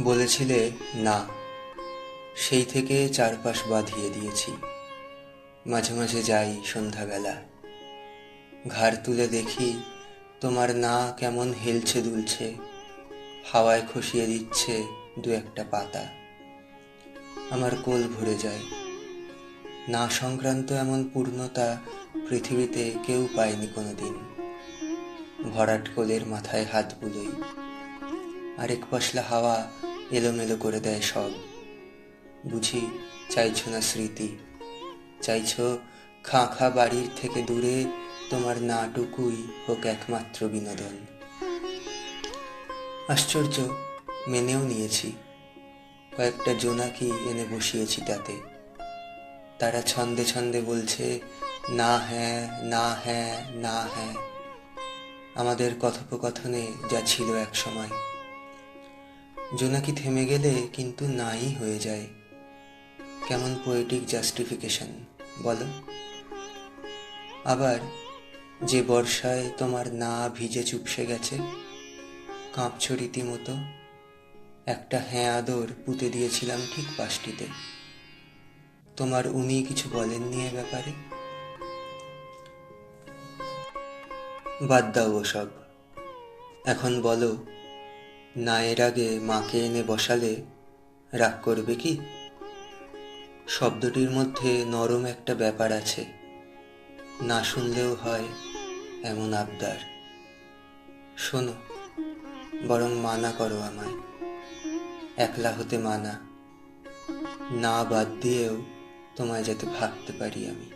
বলেছিলে, না, সেই থেকে চারপাশ বাঁধিয়ে দিয়েছি। মাঝে মাঝে যাই সন্ধ্যাবেলা। ঘাড় তুলে দেখি তোমার না কেমন হেলছে দুলছে, হাওয়ায় খসিয়ে দিচ্ছে দু একটা পাতা। আমার কোল ভরে যায়। না সংক্রান্ত এমন পূর্ণতা পৃথিবীতে কেউ পায়নি কোনোদিন। ভরাট কোলের মাথায় হাত বুলোই। আরেক পশলা হাওয়া এলোমেলো করে দেয় সব। বুঝি চাইছো না স্মৃতি? চাইছো খাঁ খাঁ বাড়ির থেকে দূরে তোমার নাটুকুই হোক একমাত্র বিনোদন। আশ্চর্য, মেনেও নিয়েছি। কয়েকটা জোনাকি এনে বসিয়েছি তাতে। তারা ছন্দে ছন্দে বলছে, না হ্যাঁ না হ্যাঁ না হ্যাঁ। আমাদের কথোপকথনে যা ছিল এক সময়। জোনাকি থেমে গেলে কিন্তু নাই হয়ে যায়। কেমন পোয়েটিক জাস্টিফিকেশন বলো। আবার, যে বর্ষায় তোমার না ভিজে চুপসে গেছে কাঁপছো রীতিমতো একটা হ্যাঁ আদর পুঁতে দিয়েছিলাম ঠিক পাশটিতে। তোমার উনি কিছু বলেননি এ ব্যাপারে? বাদ দাও ওসব। এখন বলো না এর আগে মাকে এনে বসালে রাগ করবে কি? শব্দটির মধ্যে নরম একটা ব্যাপার আছে। না শুনলেও হয় এমন আবদার। শোনো, বরং মানা করো আমায়। একলা হতে মানা। না বাদ দিয়েও তোমায় যাতে ভাবতে পারি আমি।